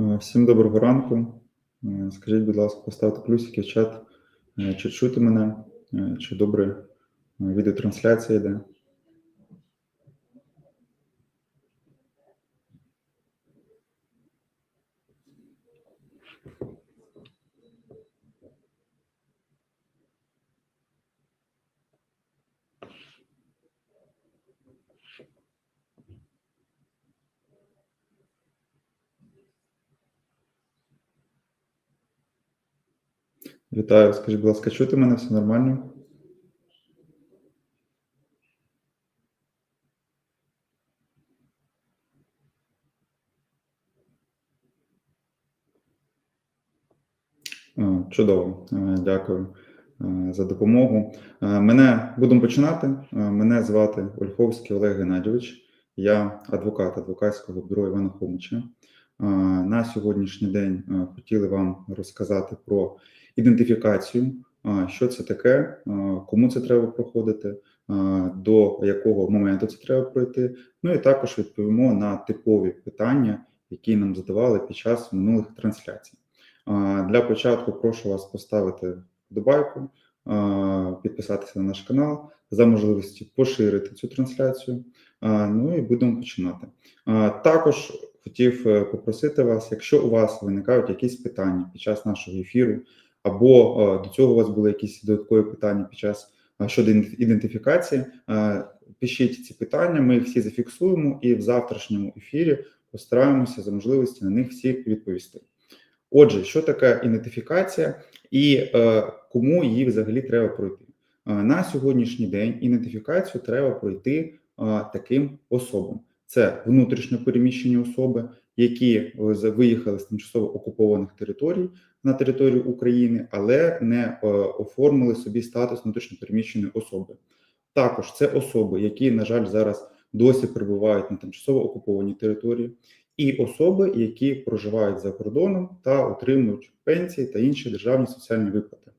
Е, Всім доброго ранку. Е, Скажіть, будь ласка, поставте плюсики в чат, е, чи чути мене, чи добре відеотрансляція йде. Вітаю, скажіть, будь ласка, чути мене, все нормально? Чудово, дякую за допомогу. Мене будемо починати. Мене звати Ольховський Олег Геннадійович. Я адвокат адвокатського бюро Івана Хомича. На сьогоднішній день хотіли вам розказати про ідентифікацію, що це таке, кому це треба проходити, до якого моменту це треба пройти. Ну і також відповімо на типові питання, які нам задавали під час минулих трансляцій. Для початку прошу вас поставити вподобайку, підписатися на наш канал, за можливості поширити цю трансляцію. Ну і будемо починати. Також хотів е, попросити вас, якщо у вас виникають якісь питання під час нашого ефіру, або е, до цього у вас були якісь додаткові питання під час щодо ідентифікації, е, пишіть ці питання, ми їх всі зафіксуємо і в завтрашньому ефірі постараємося за можливості на них всі відповісти. Отже, що таке ідентифікація і е, кому її взагалі треба пройти? Е, на сьогоднішній день ідентифікацію треба пройти е, таким особам: це внутрішньо переміщені особи, які е, виїхали з тимчасово окупованих територій на територію України, але не е, оформили собі статус внутрішньо переміщеної особи. Також це особи, які, на жаль, зараз досі перебувають на тимчасово окупованій території і особи, які проживають за кордоном та отримують пенсії та інші державні соціальні виплати.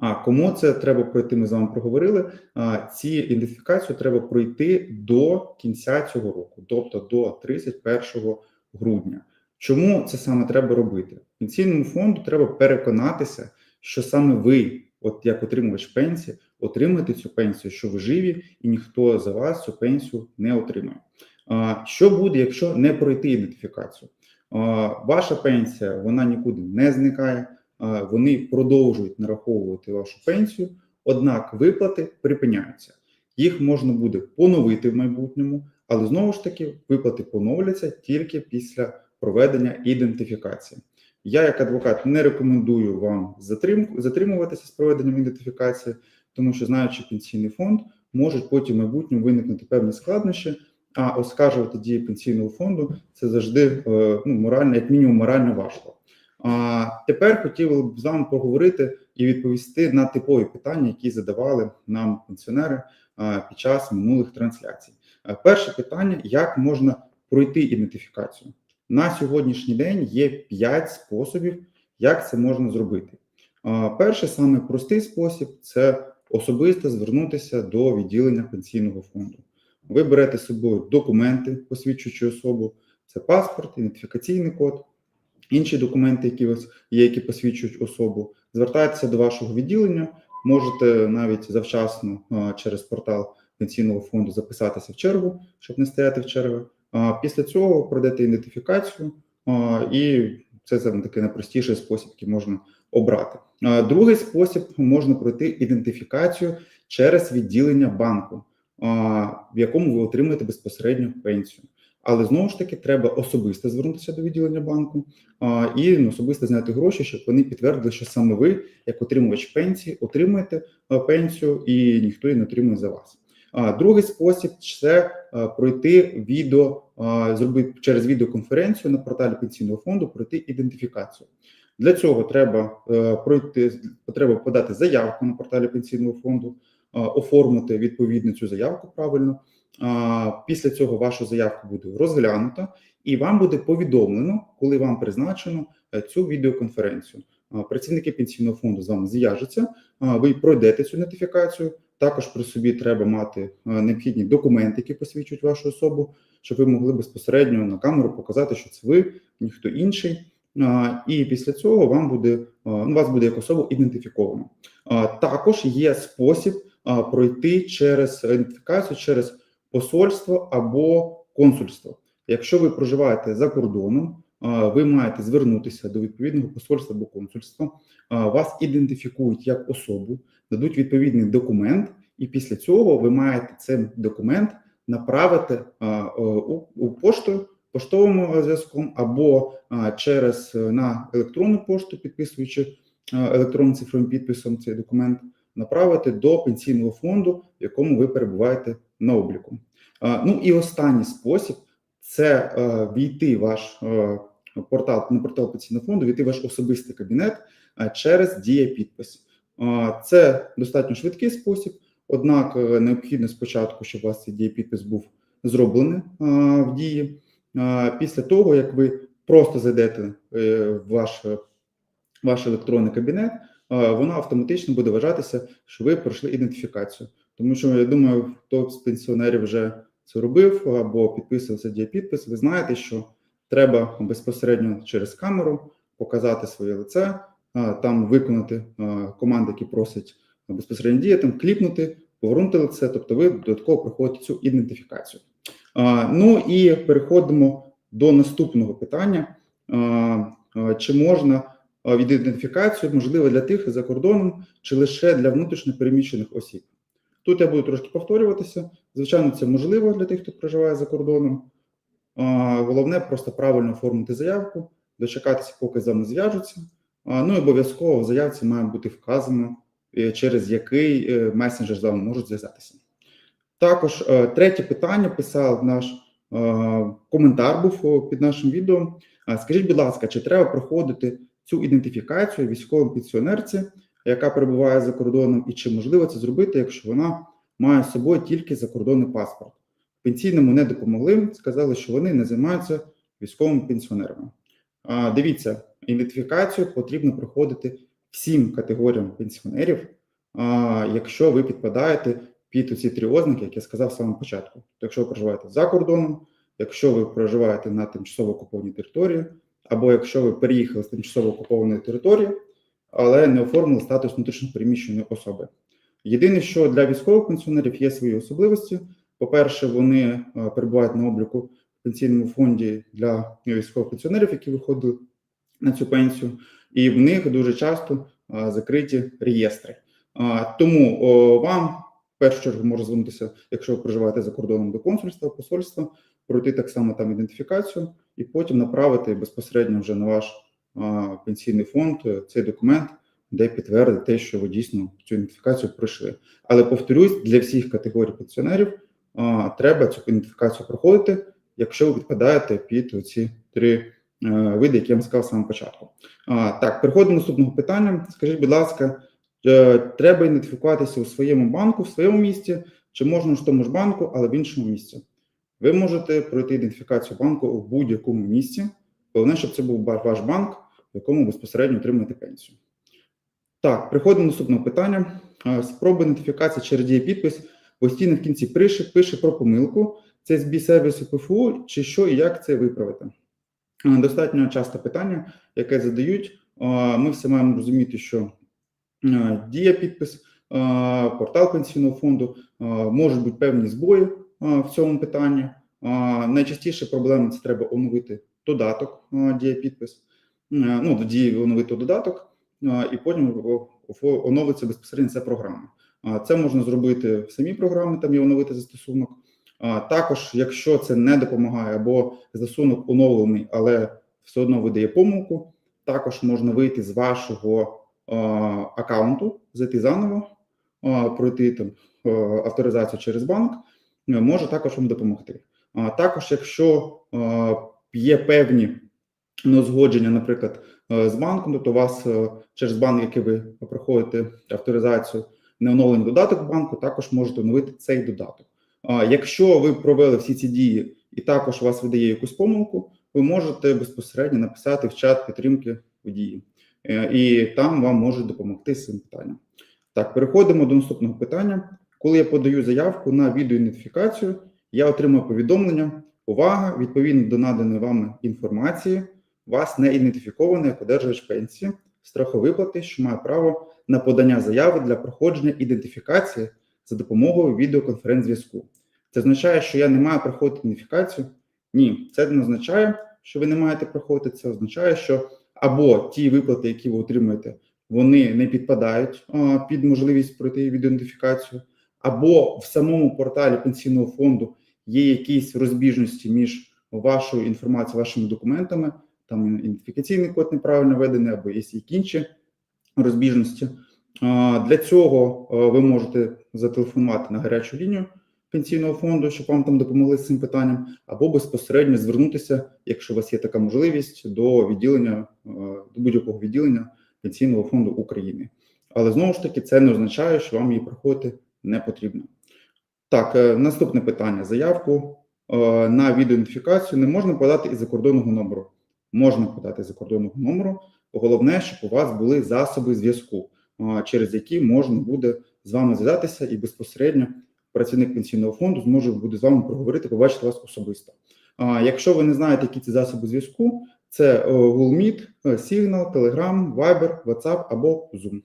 А кому це треба пройти? Ми з вами проговорили. А ці ідентифікацію треба пройти до кінця цього року, тобто до 31 грудня. Чому це саме треба робити? Пенсійному фонду треба переконатися, що саме ви, от як отримувач пенсії, отримаєте цю пенсію, що ви живі, і ніхто за вас цю пенсію не отримає. Що буде, якщо не пройти ідентифікацію? Ваша пенсія вона нікуди не зникає, вони продовжують нараховувати вашу пенсію, однак виплати припиняються. Їх можна буде поновити в майбутньому, але знову ж таки виплати поновляться тільки після проведення ідентифікації. Я, як адвокат, не рекомендую вам затримуватися з проведенням ідентифікації, тому що, знаючи пенсійний фонд, можуть потім в майбутньому виникнути певні складнощі. А оскаржувати дії пенсійного фонду це завжди е, ну, морально, як мінімум, морально важко. А тепер хотів б з вами поговорити і відповісти на типові питання, які задавали нам пенсіонери під час минулих трансляцій. Перше питання: як можна пройти ідентифікацію? На сьогоднішній день є 5 способів, як це можна зробити. Перший саме простий спосіб це особисто звернутися до відділення пенсійного фонду. Ви берете з собою документи, посвідчуючи особу, це паспорт, ідентифікаційний код, інші документи, які вас є, які посвідчують особу. Звертайтеся до вашого відділення, можете навіть завчасно через портал пенсійного фонду записатися в чергу, щоб не стояти в чергу. А після цього пройдете ідентифікацію, і це такий найпростіший спосіб, який можна обрати. Другий спосіб можна пройти ідентифікацію через відділення банку в якому ви отримуєте безпосередньо пенсію. Але знову ж таки треба особисто звернутися до відділення банку а, і особисто зняти гроші, щоб вони підтвердили, що саме ви, як отримувач пенсії, отримуєте а, пенсію, і ніхто її не отримує за вас. А другий спосіб це а, пройти відео, а, зробити через відеоконференцію на порталі пенсійного фонду, пройти ідентифікацію. Для цього треба е, пройти, треба подати заявку на порталі пенсійного фонду а, оформити відповідно цю заявку правильно. Після цього ваша заявка буде розглянута, і вам буде повідомлено, коли вам призначено е, цю відеоконференцію. Працівники пенсійного фонду з вами зв'яжуться, ви пройдете цю нотифікацію. Також при собі треба мати необхідні документи, які посвідчують вашу особу, щоб ви могли безпосередньо на камеру показати, що це ви ніхто інший. І після цього вам буде ну, вас буде як особу ідентифіковано. Також є спосіб пройти через ідентифікацію через посольство або консульство. Якщо ви проживаєте за кордоном, ви маєте звернутися до відповідного посольства або консульства. Вас ідентифікують як особу, дадуть відповідний документ, і після цього ви маєте цей документ направити у, пошту поштовим зв'язком або через е, на електронну пошту, підписуючи електронним цифровим підписом цей документ, направити до пенсійного фонду, в якому ви перебуваєте на обліку. Ну і останній спосіб це е, війти в ваш е, портал на портал пенсійного фонду, війти ваш особистий кабінет через дія підпис. Це достатньо швидкий спосіб, однак е, необхідно спочатку, щоб у вас цей дія підпис був зроблений в дії. Після того, як ви просто зайдете в ваш, ваш електронний кабінет, е, воно автоматично буде вважатися, що ви пройшли ідентифікацію. Тому що я думаю, хто з пенсіонерів вже це робив або підписувався дієпідпис, ви знаєте, що треба безпосередньо через камеру показати своє лице, там виконати команди, які просять безпосередньо дія, там кліпнути, повернути лице, тобто ви додатково проходите цю ідентифікацію. Ну і переходимо до наступного питання: чи можна від ідентифікацію можливо для тих за кордоном, чи лише для внутрішньо переміщених осіб? Тут я буду трошки повторюватися. Звичайно, це можливо для тих, хто проживає за кордоном. Головне просто правильно оформити заявку, дочекатися, поки з вами зв'яжуться. Ну і обов'язково в заявці має бути вказано, е, через який е, месенджер з вами можуть зв'язатися. Також е, третє питання писав наш коментар був під нашим відео. Скажіть, будь ласка, чи треба проходити цю ідентифікацію військовим пенсіонерці, яка перебуває за кордоном, і чи можливо це зробити, якщо вона має з собою тільки закордонний паспорт? Пенсійному не допомогли, сказали, що вони не займаються військовими пенсіонерами. А, Дивіться, ідентифікацію потрібно проходити всім категоріям пенсіонерів, а, якщо ви підпадаєте під ці три ознаки, які я сказав в самому початку. Тобто, якщо ви проживаєте за кордоном, якщо ви проживаєте на тимчасово окупованій території, або якщо ви переїхали з тимчасово окупованої території, але не оформили статус внутрішньопереміщеної особи. Єдине, що для військових пенсіонерів є свої особливості. По-перше, вони е, перебувають на обліку в пенсійному фонді для військових пенсіонерів, які виходили на цю пенсію, і в них дуже часто е, закриті реєстри. Тому вам в першу чергу може звернутися, якщо ви проживаєте за кордоном до консульства, посольства, пройти так само там ідентифікацію, і потім направити безпосередньо вже на ваш пенсійний фонд е, цей документ, де підтвердить те, що ви дійсно цю ідентифікацію пройшли. Але повторюсь, для всіх категорій пенсіонерів треба цю ідентифікацію проходити, якщо ви підпадаєте під ці три е, види, які я вам сказав в самому початку. А, так, переходимо до наступного питання. Скажіть, будь ласка, е, треба ідентифікуватися у своєму банку, в своєму місті, чи можна в тому ж банку, але в іншому місці? Ви можете пройти ідентифікацію банку в будь-якому місці. Головне, щоб це був ваш банк, в якому безпосередньо отримуєте пенсію. Так, приходимо до наступного питання. Спроба ідентифікації через діє підпис постійно в кінці пише, пише про помилку. Це збій сервісу ПФУ, чи що і як це виправити? Достатньо часте питання, яке задають. Ми все маємо розуміти, що дія підпис, портал пенсійного фонду можуть бути певні збої в цьому питанні. Е, Найчастіше проблема це треба оновити додаток е, дія підпис. Е, Ну, дії оновити додаток, е, і потім оновиться безпосередньо ця програма. Це можна зробити в самій програмі, там є оновити застосунок. Також, якщо це не допомагає, або застосунок оновлений, але все одно видає помилку, також можна вийти з вашого аккаунту, зайти заново, пройти там авторизацію через банк, е, може також вам допомогти. А Також, якщо є певні неузгодження, наприклад, е, з банком, тобто у вас е, через банк, який ви проходите авторизацію, не оновлений додаток банку, також можете оновити цей додаток. Якщо ви провели всі ці дії і також у вас видає якусь помилку, ви можете безпосередньо написати в чат підтримки в дії, Е, і там вам можуть допомогти з цим питанням. Так, переходимо до наступного питання. Коли я подаю заявку на відеоідентифікацію, я отримую повідомлення. Увага! Відповідно до наданої вами інформації, вас не ідентифіковано як одержувач пенсії страховиплати, що має право на подання заяви для проходження ідентифікації за допомогою відеоконференц-зв'язку. Це означає, що я не маю проходити ідентифікацію? Ні, це не означає, що ви не маєте проходити. Це означає, що або ті виплати, які ви отримуєте, вони не підпадають а, під можливість пройти відеоідентифікацію, або в самому порталі пенсійного фонду є якісь розбіжності між вашою інформацією, вашими документами, там ідентифікаційний код неправильно введений, або є інші розбіжності. Для цього ви можете зателефонувати на гарячу лінію пенсійного фонду, щоб вам там допомогли з цим питанням, або безпосередньо звернутися, якщо у вас є така можливість, до відділення до будь-якого відділення пенсійного фонду України. Але знову ж таки, це не означає, що вам її проходити не потрібно. Так, е, наступне питання: заявку е, на відеоідентифікацію не можна подати із закордонного номеру. Можна подати з закордонного номеру. Головне, щоб у вас були засоби зв'язку, е, через які можна буде з вами зв'язатися, і безпосередньо працівник пенсійного фонду зможе буде з вами проговорити, побачити вас особисто. Якщо ви не знаєте, які ці засоби зв'язку, це Google Meet, Signal, Telegram, Viber, WhatsApp або Zoom.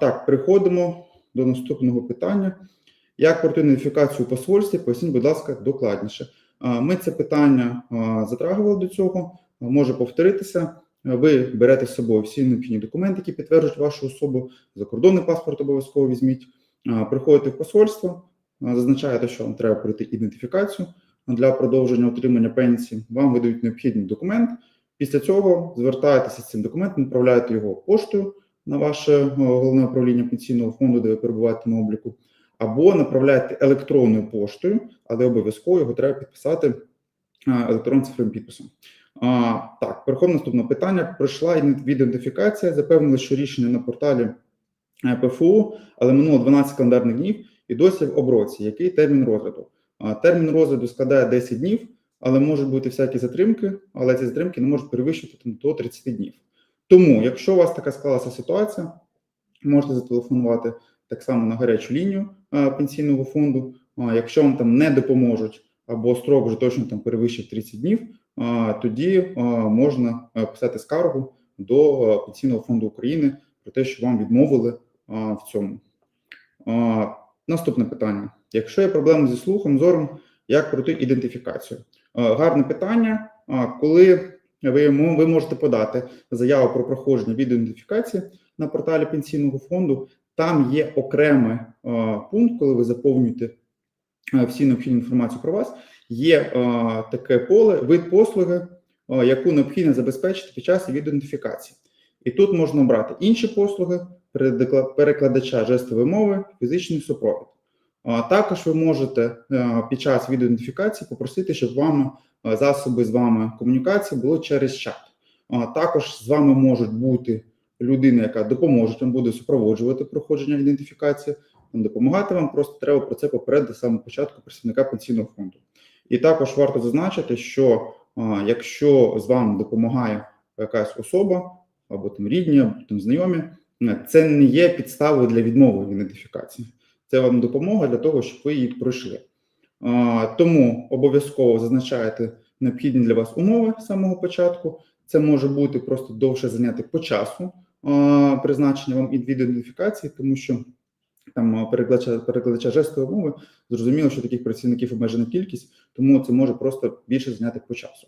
Так, переходимо до наступного питання. Як пройти ідентифікацію у посольстві? Поясніть, будь ласка, докладніше. Ми це питання затрагували до цього, може повторитися. Ви берете з собою всі необхідні документи, які підтверджують вашу особу. Закордонний паспорт обов'язково візьміть. Приходите в посольство, зазначаєте, що вам треба пройти ідентифікацію для продовження отримання пенсії. Вам видають необхідний документ. Після цього звертаєтеся з цим документом, відправляєте його поштою на ваше е, головне управління пенсійного фонду, де ви перебуваєте на обліку, або направляєте електронною поштою, але обов'язково його треба підписати е, електронним цифровим підписом. А, Так, переходимо до наступного питання. Пройшла ідентифікація, запевнили, що рішення на порталі е, ПФУ, але минуло 12 календарних днів і досі в оброці. Який термін розгляду? А, Термін розгляду складає 10 днів, але можуть бути всякі затримки, але ці затримки не можуть перевищити там, до 30 днів. Тому, якщо у вас така склалася ситуація, можете зателефонувати так само на гарячу лінію пенсійного фонду. Якщо вам там не допоможуть або строк вже точно там перевищив 30 днів, тоді можна писати скаргу до пенсійного фонду України про те, що вам відмовили в цьому. Наступне питання: якщо є проблеми зі слухом, зором, як пройти ідентифікацію? Гарне питання. Коли ви, ви можете подати заяву про проходження відеоідентифікації на порталі пенсійного фонду. Там є окремий пункт, коли ви заповнюєте всі необхідні інформацію про вас. Є таке поле, вид послуги, яку необхідно забезпечити під час відеоідентифікації. І тут можна обрати інші послуги, перекладача жестової мови, фізичний супровід. Також ви можете е, під час відеоідентифікації попросити, щоб вам е, засоби з вами комунікації були через чат. Також з вами можуть бути людина, яка допоможе вам буде супроводжувати проходження ідентифікації, допомагати вам. Просто треба про це попередити самого початку представника пенсійного фонду. І також варто зазначити, що якщо з вами допомагає якась особа або там рідні, або там знайомі, це не є підставою для відмови в ідентифікації. Це вам допомога для того, щоб ви її пройшли. Тому обов'язково зазначаєте необхідні для вас умови з самого початку. Це може бути просто довше зайняти по часу призначення вам ідентифікації, тому що там перекладача перекладача жестової мови зрозуміло, що таких працівників обмежена кількість, тому це може просто більше зайняти по часу.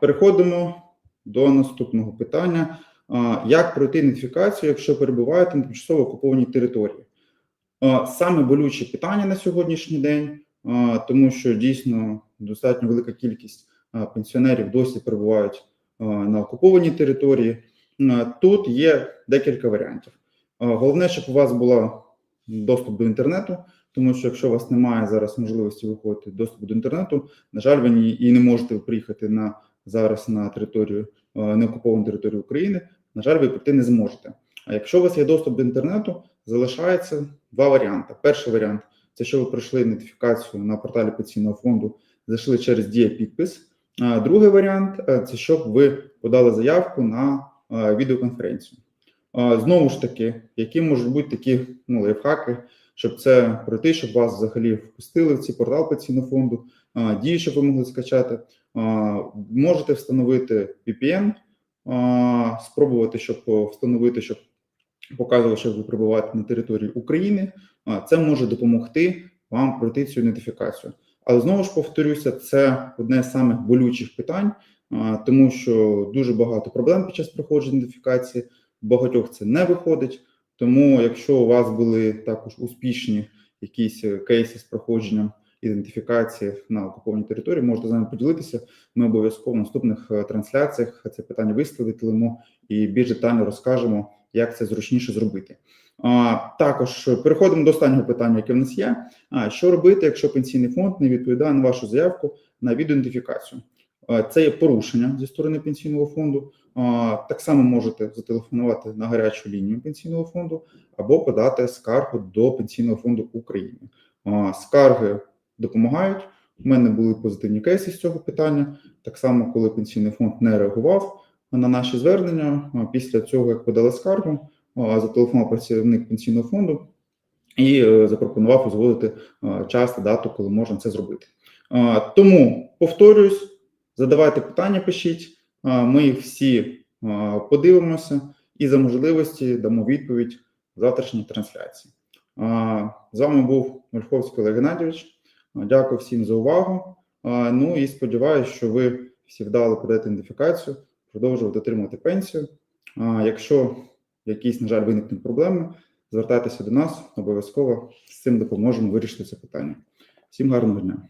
Переходимо до наступного питання: як пройти ідентифікацію, якщо перебуваєте на тимчасово окупованій території? А, саме болюче питання на сьогоднішній день, тому що дійсно достатньо велика кількість пенсіонерів досі перебувають на окупованій території. Тут є декілька варіантів. Головне, щоб у вас була доступ до інтернету, тому що якщо у вас немає зараз можливості виходити доступу до інтернету, на жаль, ви і не можете приїхати на зараз на територію неокуповану територію України. На жаль, ви прийти не зможете. А якщо у вас є доступ до інтернету, залишається два варіанти. Перший варіант це що ви пройшли ідентифікацію на порталі пенсійного фонду, зайшли через дія підпис. Другий варіант це щоб ви подали заявку на відеоконференцію. Знову ж таки, які можуть бути такі ну, лайфхаки, щоб це пройти, щоб вас взагалі впустили в цей портал пенсійного фонду, дії, щоб ви могли скачати. Можете встановити VPN, спробувати, щоб встановити, щоб показувало, що ви перебуваєте на території України. Це може допомогти вам пройти цю ідентифікацію. Але знову ж повторюся, це одне з самих болючих питань, тому що дуже багато проблем під час проходження ідентифікації. Багатьох це не виходить. Тому, якщо у вас були також успішні якісь е, кейси з проходженням ідентифікації на окупованій території, можете з нами поділитися. Ми обов'язково в наступних е, трансляціях це питання висвітлимо і більш детально розкажемо, як це зручніше зробити. А, також переходимо до останнього питання, яке в нас є. А що робити, якщо пенсійний фонд не відповідає на вашу заявку на відеоідентифікацію? Це є порушення зі сторони пенсійного фонду. А, Так само можете зателефонувати на гарячу лінію пенсійного фонду або подати скаргу до пенсійного фонду України. А, Скарги допомагають. У мене були позитивні кейси з цього питання. Так само, коли пенсійний фонд не реагував на наші звернення, після цього як подали скаргу, зателефонував працівник пенсійного фонду і е, запропонував узгодити час та дату, коли можна це зробити. Тому повторюсь, задавайте питання, пишіть. Ми їх всі подивимося і за можливості дамо відповідь в завтрашній трансляції. З вами був Ольховський Олег Геннадійович. Дякую всім за увагу. Ну і сподіваюся, що ви всі вдало подаєте ідентифікацію, продовжувати отримувати пенсію. А, Якщо якісь, на жаль, виникнуть проблеми, звертайтеся до нас, обов'язково з цим допоможемо вирішити це питання. Всім гарного дня.